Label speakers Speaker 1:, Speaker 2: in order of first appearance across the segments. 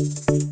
Speaker 1: வாக்கு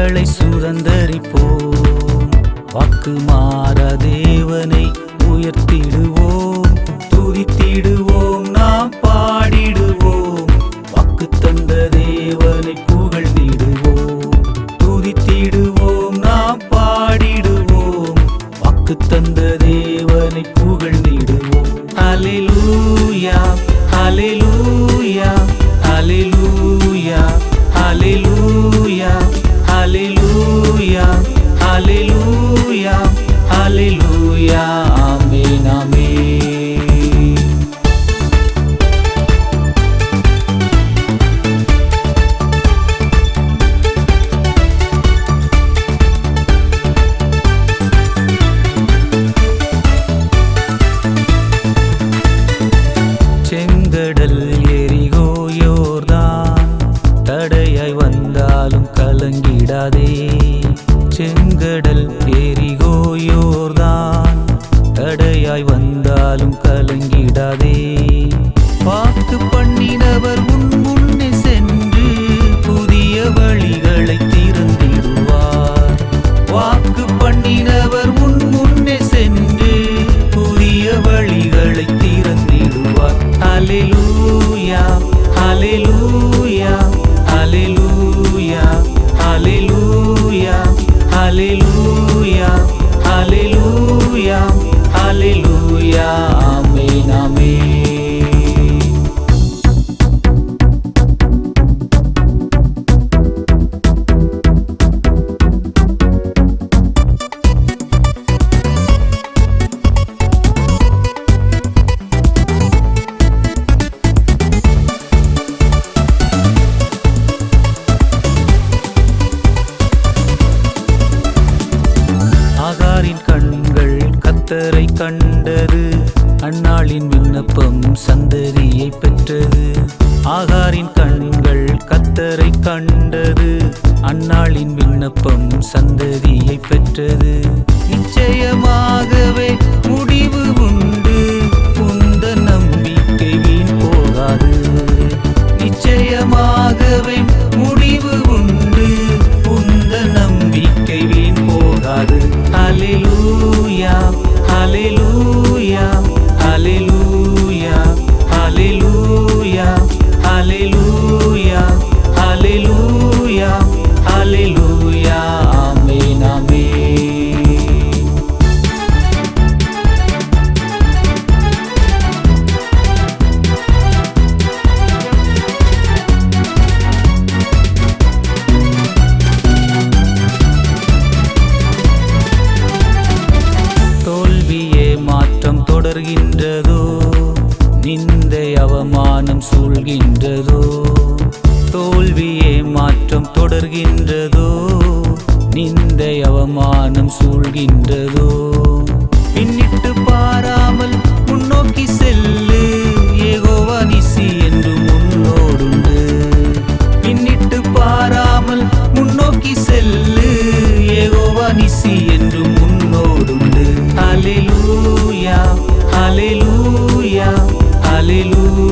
Speaker 1: கண்களை சுதந்தரிப்போம். வாக்கு மாற தேவனை உயர்த்திடுவோம். துதித்திடுவோம் நாம் பாடிடுவோம். வாக்கு தந்த தேவனை புகழ்ந்திடுவோம். துதித்திடுவோம் நாம் பாடிடுவோம். வாக்கு தந்த தேவனை புகழ்ந்திடுவோம். அலிலூயா அலிலூயா ஹalleluya. கடல் எரிகோ யோர்தான். தடையாய் வந்தாலும் கலங்கிடாதே. செங்கடல் எரிகோ யோர்தான். தடையாய் வந்தாலும் கலங்கிடாதே. கத்தரை கண்டது. அந்நாளின் விண்ணப்பம் சந்ததியை பெற்றது. ஆகாரின் கண்கள் கத்தரை கண்டது. அந்நாளின் விண்ணப்பம் சந்ததியை பெற்றது. நிச்சயமாகவே முடிவு உண்டு தொடர்கின்றதோ நிந்தை அவமானம் சூழ்கின்றதோ? தோல்வியே மாற்றம் தொடர்கின்றதோ? நிந்தை அவமானம் சூழ்கின்றதோ? பின்னிட்டு பாராமல் முன்னோக்கி செல்லு. ஏகோவா நிசி என்று முன்னோடுண்டு. பின்னிட்டு பாராமல் முன்னோக்கி செல்லு. ஏகோவா நிசி என்று Hallelujah.